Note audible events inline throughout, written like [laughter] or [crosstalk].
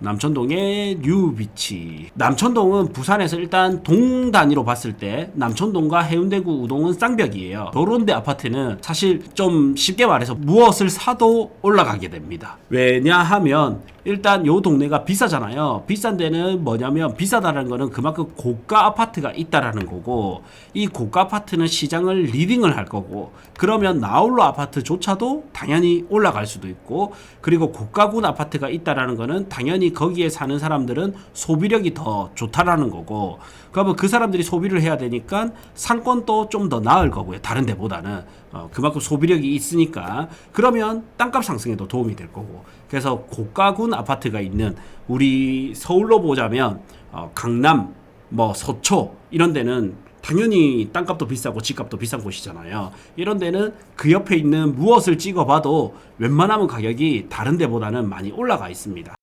남천동의 뉴비치. 남천동은 부산에서 일단 동 단위로 봤을 때 남천동과 해운대구 우동은 쌍벽이에요. 요런데 아파트는 사실 좀 쉽게 말해서 무엇을 사도 올라가게 됩니다. 왜냐하면 일단 요 동네가 비싸잖아요. 비싼 데는 뭐냐면 비싸다는 거는 그만큼 고가 아파트가 있다라는 거고 이 고가 아파트는 시장을 리딩을 할 거고 그러면 나홀로 아파트조차도 당연히 올라갈 수도 있고 그리고 고가군 아파트가 있다라는 거는 당연히 거기에 사는 사람들은 소비력이 더 좋다라는 거고 그러면 그 사람들이 소비를 해야 되니까 상권도 좀 더 나을 거고요. 다른 데보다는 어, 그만큼 소비력이 있으니까 그러면 땅값 상승에도 도움이 될 거고 그래서 고가군 아파트가 있는 우리 서울로 보자면 어, 강남 뭐 서초 이런 데는 당연히 땅값도 비싸고 집값도 비싼 곳이잖아요. 이런 데는 그 옆에 있는 무엇을 찍어봐도 웬만하면 가격이 다른 데보다는 많이 올라가 있습니다.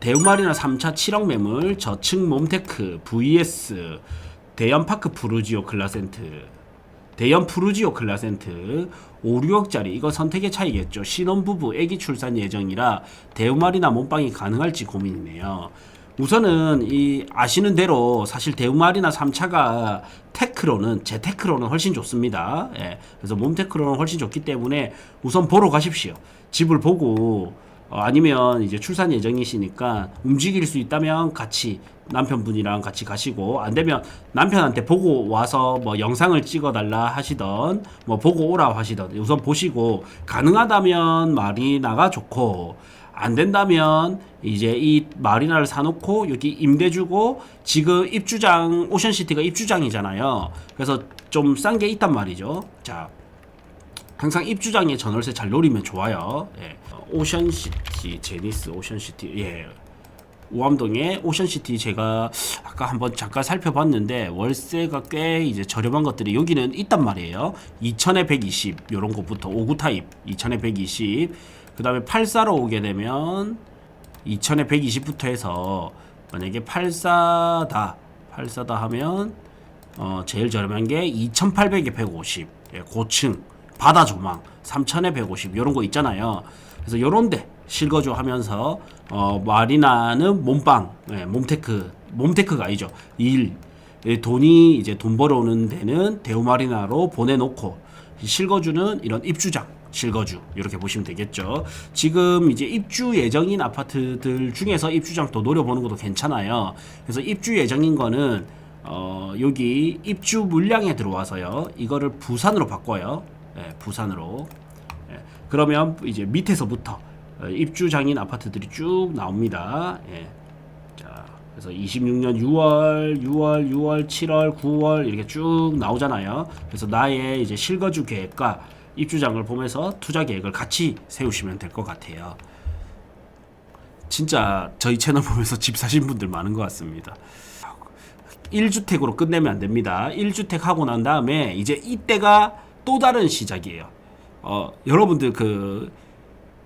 대우마리나 3차 7억 매물, 저층 몬테크, VS, 대연파크 푸르지오 클라센트, 대연 푸르지오 클라센트 5, 6억짜리 이거 선택의 차이겠죠. 신혼부부 애기 출산 예정이라 대우마리나 몸빵이 가능할지 고민이네요. 우선은 이 아시는 대로 사실 대우마리나 3차가 테크로는 제 테크로는 훨씬 좋습니다. 예. 그래서 몸 테크로는 훨씬 좋기 때문에 우선 보러 가십시오. 집을 보고 어, 아니면 이제 출산 예정이시니까 움직일 수 있다면 같이 남편분이랑 같이 가시고 안 되면 남편한테 보고 와서 뭐 영상을 찍어 달라 하시던 뭐 보고 오라 하시던 우선 보시고 가능하다면 마리나가 좋고 안 된다면 이제 이 마리나를 사놓고 여기 임대 주고 지금 입주장 오션시티가 입주장이잖아요. 그래서 좀 싼 게 있단 말이죠. 자 항상 입주장에 전월세 잘 노리면 좋아요. 예. 어, 오션시티, 제니스 오션시티, 예. 우암동에 오션시티 제가 아까 한번 잠깐 살펴봤는데 월세가 꽤 이제 저렴한 것들이 여기는 있단 말이에요. 2000에 120 요런 곳부터 5구 타입 2000에 120 그다음에 84로 오게 되면 2000에 120부터 해서 만약에 84다 84다 하면 어 제일 저렴한 게 2800에 150 예, 고층 바다 조망 3000에 150 이런 거 있잖아요. 그래서 요런데 실거주 하면서 어 마리나는 몸빵 예, 몸테크 몸테크가 아니죠. 일 예, 돈이 이제 돈 벌어오는 데는 대우마리나로 보내놓고 실거주는 이런 입주장 실거주 이렇게 보시면 되겠죠. 지금 이제 입주 예정인 아파트들 중에서 입주장 또 노려보는 것도 괜찮아요. 그래서 입주 예정인 거는 어 여기 입주 물량에 들어와서요. 이거를 부산으로 바꿔요. 예, 부산으로. 예, 그러면 이제 밑에서부터 어, 입주장인 아파트들이 쭉 나옵니다. 예. 자, 그래서 26년 6월, 6월, 6월, 7월, 9월 이렇게 쭉 나오잖아요. 그래서 나의 이제 실거주 계획과 입주장을 보면서 투자 계획을 같이 세우시면 될 것 같아요. 진짜 저희 채널 보면서 집 사신 분들 많은 것 같습니다. 1주택으로 끝내면 안 됩니다. 1주택 하고 난 다음에 이제 이때가 또 다른 시작이에요. 어, 여러분들 그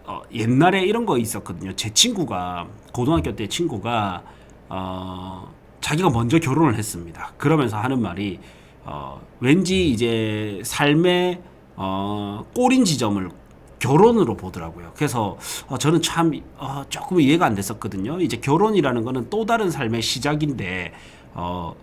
어, 옛날에 이런 거 있었거든요. 제 친구가 고등학교 때 친구가 어, 자기가 먼저 결혼을 했습니다. 그러면서 하는 말이 어, 왠지 이제 삶의 어, 꼬린 지점을 결혼으로 보더라고요. 그래서 어, 저는 참 어, 조금 이해가 안 됐었거든요. 이제 결혼이라는 거는 또 다른 삶의 시작인데 어,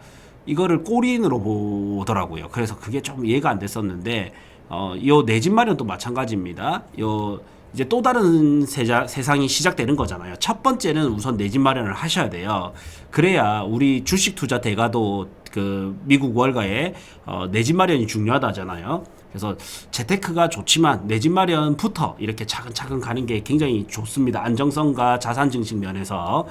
이거를 꼬린으로 보더라고요. 그래서 그게 좀 이해가 안 됐었는데 어, 요 내 집 마련도 마찬가지입니다. 요 이제 또 다른 세자, 세상이 시작되는 거잖아요. 첫 번째는 우선 내 집 마련을 하셔야 돼요. 그래야 우리 주식 투자 대가도 그 미국 월가에 어, 내 집 마련이 중요하다잖아요. 그래서 재테크가 좋지만 내 집 마련부터 이렇게 차근차근 가는 게 굉장히 좋습니다. 안정성과 자산 증식 면에서.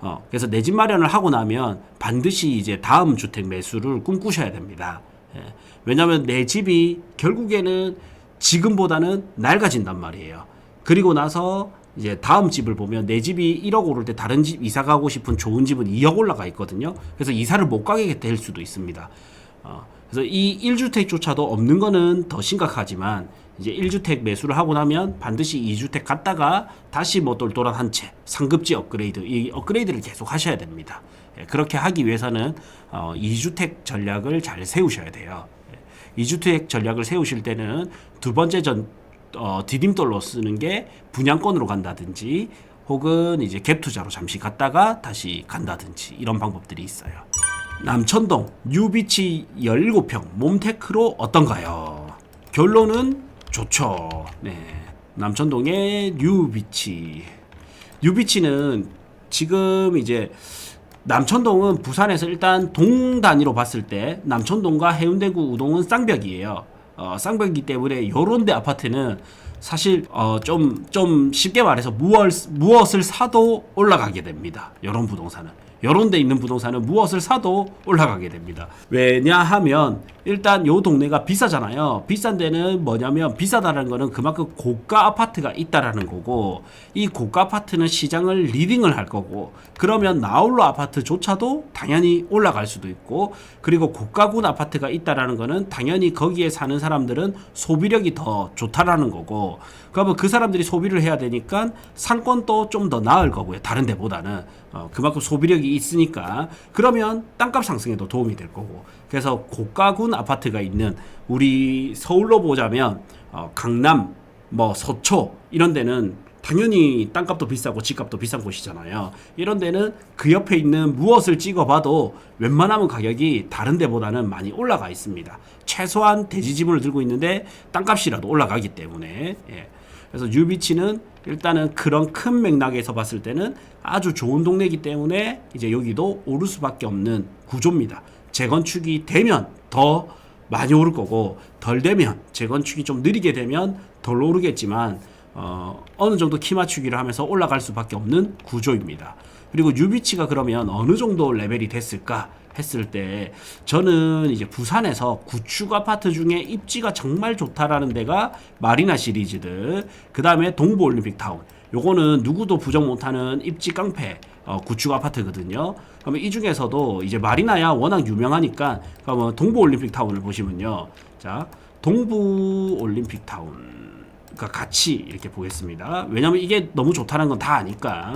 어, 그래서 내 집 마련을 하고 나면 반드시 이제 다음 주택 매수를 꿈꾸셔야 됩니다. 예. 왜냐하면 내 집이 결국에는 지금보다는 낡아진단 말이에요. 그리고 나서 이제 다음 집을 보면 내 집이 1억 오를 때 다른 집 이사 가고 싶은 좋은 집은 2억 올라가 있거든요. 그래서 이사를 못 가게 될 수도 있습니다. 어, 그래서 이 1주택조차도 없는 거는 더 심각하지만 이제 1주택 매수를 하고 나면 반드시 2주택 갔다가 다시 뭐 똘똘한 한 채 상급지 업그레이드 이 업그레이드를 계속 하셔야 됩니다. 예, 그렇게 하기 위해서는 어, 2주택 전략을 잘 세우셔야 돼요. 예, 2주택 전략을 세우실 때는 두 번째 전 어, 디딤돌로 쓰는 게 분양권으로 간다든지 혹은 이제 갭 투자로 잠시 갔다가 다시 간다든지 이런 방법들이 있어요. 남천동 뉴비치 17평 몸테크로 어떤가요? 결론은 좋죠. 네. 남천동의 뉴비치. 뉴비치는 지금 이제 남천동은 부산에서 일단 동 단위로 봤을 때 남천동과 해운대구 우동은 쌍벽이에요. 어, 쌍벽이기 때문에 요런 데 아파트는 사실 어, 좀, 좀 쉽게 말해서 무엇, 무엇을 사도 올라가게 됩니다. 요런 부동산은. 요런 데 있는 부동산은 무엇을 사도 올라가게 됩니다. 왜냐하면 일단 요 동네가 비싸잖아요. 비싼 데는 뭐냐면 비싸다는 거는 그만큼 고가 아파트가 있다라는 거고 이 고가 아파트는 시장을 리딩을 할 거고 그러면 나홀로 아파트조차도 당연히 올라갈 수도 있고 그리고 고가군 아파트가 있다라는 거는 당연히 거기에 사는 사람들은 소비력이 더 좋다라는 거고 그러면 그 사람들이 소비를 해야 되니까 상권도 좀 더 나을 거고요. 다른 데보다는 어, 그만큼 소비력이 있으니까 그러면 땅값 상승에도 도움이 될 거고 그래서 고가군 아파트가 있는 우리 서울로 보자면 어, 강남 뭐 서초 이런 데는 당연히 땅값도 비싸고 집값도 비싼 곳이잖아요. 이런 데는 그 옆에 있는 무엇을 찍어봐도 웬만하면 가격이 다른 데보다는 많이 올라가 있습니다. 최소한 대지지분을 들고 있는데 땅값이라도 올라가기 때문에 예. 그래서 뉴비치는 일단은 그런 큰 맥락에서 봤을 때는 아주 좋은 동네이기 때문에 이제 여기도 오를 수밖에 없는 구조입니다. 재건축이 되면 더 많이 오를 거고 덜 되면 재건축이 좀 느리게 되면 덜 오르겠지만 어, 어느 정도 키 맞추기를 하면서 올라갈 수밖에 없는 구조입니다. 그리고 뉴비치가 그러면 어느 정도 레벨이 됐을까 했을 때 저는 이제 부산에서 구축 아파트 중에 입지가 정말 좋다라는 데가 마리나 시리즈들 그 다음에 동부 올림픽 타운 요거는 누구도 부정 못하는 입지 깡패 어, 구축 아파트거든요. 그러면 이 중에서도 이제 마리나야 워낙 유명하니까 그러면 동부 올림픽 타운을 보시면요. 자, 동부 올림픽 타운 그 같이 이렇게 보겠습니다. 왜냐면 이게 너무 좋다는 건 다 아니까.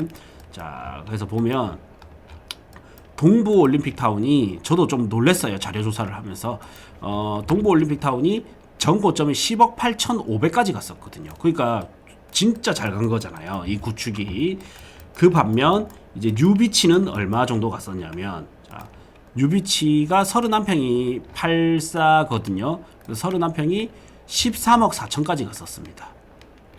자, 그래서 보면 동부 올림픽 타운이 저도 좀 놀랬어요. 자료 조사를 하면서 어, 동부 올림픽 타운이 전 고점이 10억 8,500까지 갔었거든요. 그러니까 진짜 잘 간 거잖아요. 이 구축이 그 반면 이제 뉴비치는 얼마 정도 갔었냐면 자, 뉴비치가 31평이 84거든요. 31평이 13억 4천까지 갔었습니다.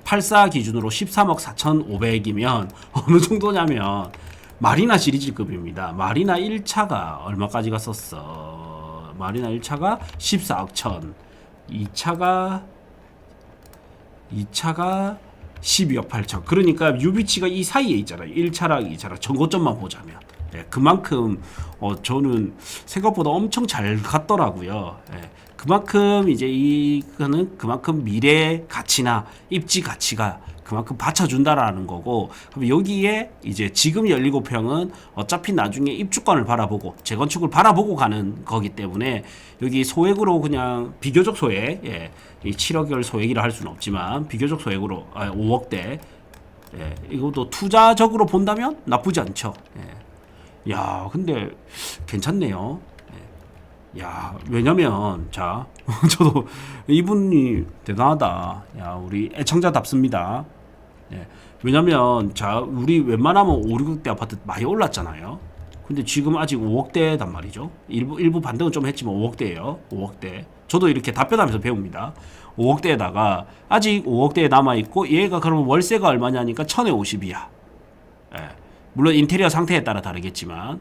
84 기준으로 13억 4,500이면 [laughs] 어느 정도냐면 마리나 시리즈급입니다. 마리나 1차가 얼마까지 갔었어? 마리나 1차가 14억 천. 2차가 2차가 12억 8천. 그러니까 유비치가 이 사이에 있잖아요. 1차랑 2차랑 전고점만 보자면. 예, 그만큼 어, 저는 생각보다 엄청 잘 갔더라고요. 예, 그만큼 이제 이거는 그만큼 미래 가치나 입지 가치가 그만큼 받쳐준다라는 거고 그럼 여기에 이제 지금 17평은 어차피 나중에 입주권을 바라보고 재건축을 바라보고 가는 거기 때문에 여기 소액으로 그냥 비교적 소액 예, 이 7억을 소액이라 할 수는 없지만 비교적 소액으로 아, 5억대 예, 이것도 투자적으로 본다면 나쁘지 않죠. 예. 야 근데 괜찮네요. 야, 왜냐면, 자, [laughs] 저도 이분이 대단하다. 야, 우리 애청자답습니다. 예. 왜냐면, 자, 우리 웬만하면 5, 6대 아파트 많이 올랐잖아요. 근데 지금 아직 5억대단 말이죠. 일부, 일부 반등은 좀 했지만 5억대예요 5억대. 저도 이렇게 답변하면서 배웁니다. 5억대에다가 아직 5억대에 남아 있고 얘가 그러면 월세가 얼마냐니까 1050이야. 예. 물론 인테리어 상태에 따라 다르겠지만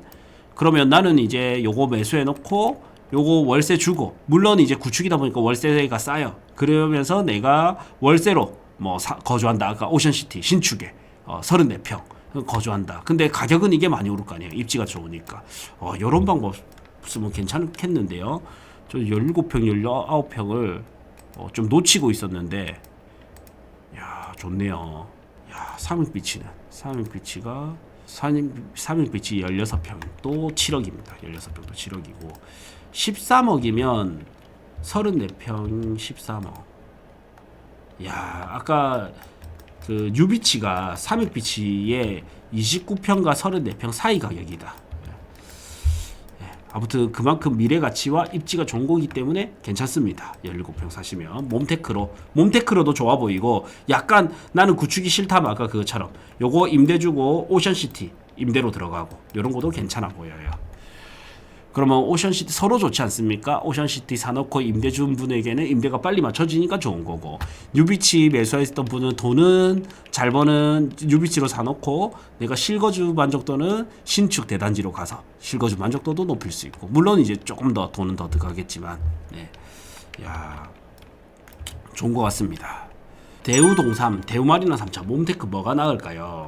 그러면 나는 이제 요거 매수해 놓고 요거 월세 주고 물론 이제 구축이다 보니까 월세가 싸요. 그러면서 내가 월세로 뭐 사, 거주한다. 아까 오션시티 신축에 어, 34평 거주한다. 근데 가격은 이게 많이 오를 거 아니에요. 입지가 좋으니까. 어, 요런 방법 쓰면 괜찮겠는데요. 저 17평, 19평을 어, 좀 놓치고 있었는데 야, 좋네요. 야, 삼익비치는 삼익비치가 삼익비치 16평 또 7억입니다. 16평도 7억이고 13억이면 34평 13억. 야, 아까 그 뉴비치가 삼익비치의 29평과 34평 사이 가격이다. 예. 아무튼 그만큼 미래 가치와 입지가 좋은 거기 때문에 괜찮습니다. 17평 사시면 몸테크로 몸테크로도 좋아 보이고 약간 나는 구축이 싫다면 아까 그것처럼 요거 임대 주고 오션시티 임대로 들어가고 요런 것도 괜찮아 보여요. 그러면 오션시티 서로 좋지 않습니까? 오션시티 사놓고 임대 준 분에게는 임대가 빨리 맞춰지니까 좋은 거고 뉴비치 매수했던 분은 돈은 잘 버는 뉴비치로 사놓고 내가 실거주 만족도는 신축 대단지로 가서 실거주 만족도도 높일 수 있고 물론 이제 조금 더 돈은 더 들어가겠지만 네. 야 좋은 것 같습니다. 대우동삼, 대우마리나 3차 몸테크 뭐가 나을까요?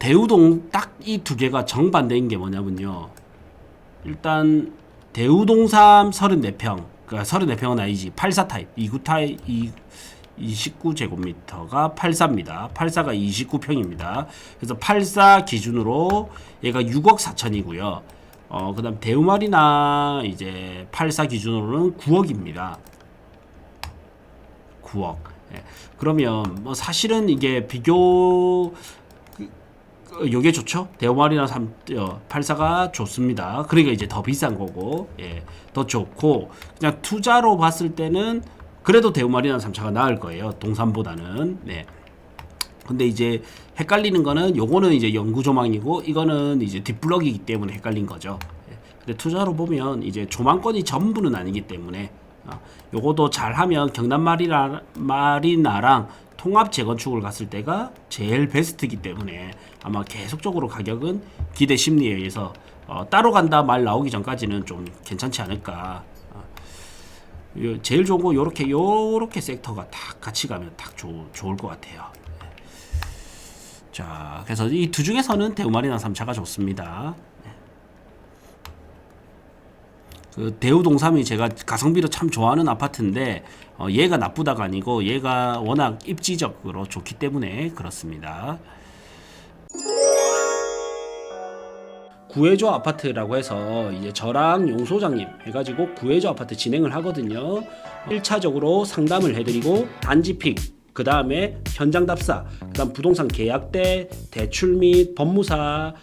자, 대우동 딱 이 두 개가 정반대인 게 뭐냐면요. 일단 대우동삼 34평, 그러니까 34평은 아니지. 84 타입, 29 타입, 2 29제곱미터가 84입니다. 84가 29평입니다. 그래서 84 기준으로 얘가 6억 4천이고요. 어, 그 다음 대우마리나 이제 84 기준으로는 9억입니다. 9억. 예. 그러면 뭐 사실은 이게 비교 그, 요게 좋죠. 대우마리나 3 어, 84가 좋습니다. 그러니까 이제 더 비싼 거고. 예. 더 좋고 그냥 투자로 봤을 때는 그래도 대우마리나 3차가 나을 거예요. 동산보다는. 네. 근데 이제 헷갈리는 거는 요거는 이제 영구 조망이고 이거는 이제 뒷블럭이기 때문에 헷갈린 거죠. 예. 근데 투자로 보면 이제 조망권이 전부는 아니기 때문에 어, 요거도 잘하면 경남 마리나 마리나랑 통합 재건축을 갔을 때가 제일 베스트이기 때문에 아마 계속적으로 가격은 기대 심리에 의해서 어, 따로 간다 말 나오기 전까지는 좀 괜찮지 않을까. 어, 요- 제일 좋은 거 요렇게 요렇게 섹터가 딱 같이 가면 딱 좋, 좋을 것 같아요. 자, 그래서 이 두 중에서는 대우마리나 3차가 좋습니다. 네. 그 대우동삼이 제가 가성비로 참 좋아하는 아파트인데 어, 얘가 나쁘다가 아니고 얘가 워낙 입지적으로 좋기 때문에 그렇습니다. 구해줘 아파트라고 해서 이제 저랑 용 소장님 해가지고 구해줘 아파트 진행을 하거든요. 1차적으로 상담을 해드리고 단지 픽, 그 다음에 현장 답사, 그 다음 부동산 계약대, 대출 및 법무사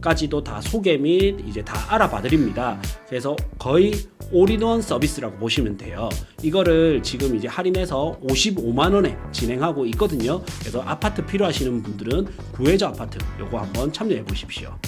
까지도 다 소개 및 이제 다 알아봐 드립니다. 그래서 거의 올인원 서비스라고 보시면 돼요. 이거를 지금 이제 할인해서 55만 원에 진행하고 있거든요. 그래서 아파트 필요하시는 분들은 구해줘 아파트 요거 한번 참여해 보십시오.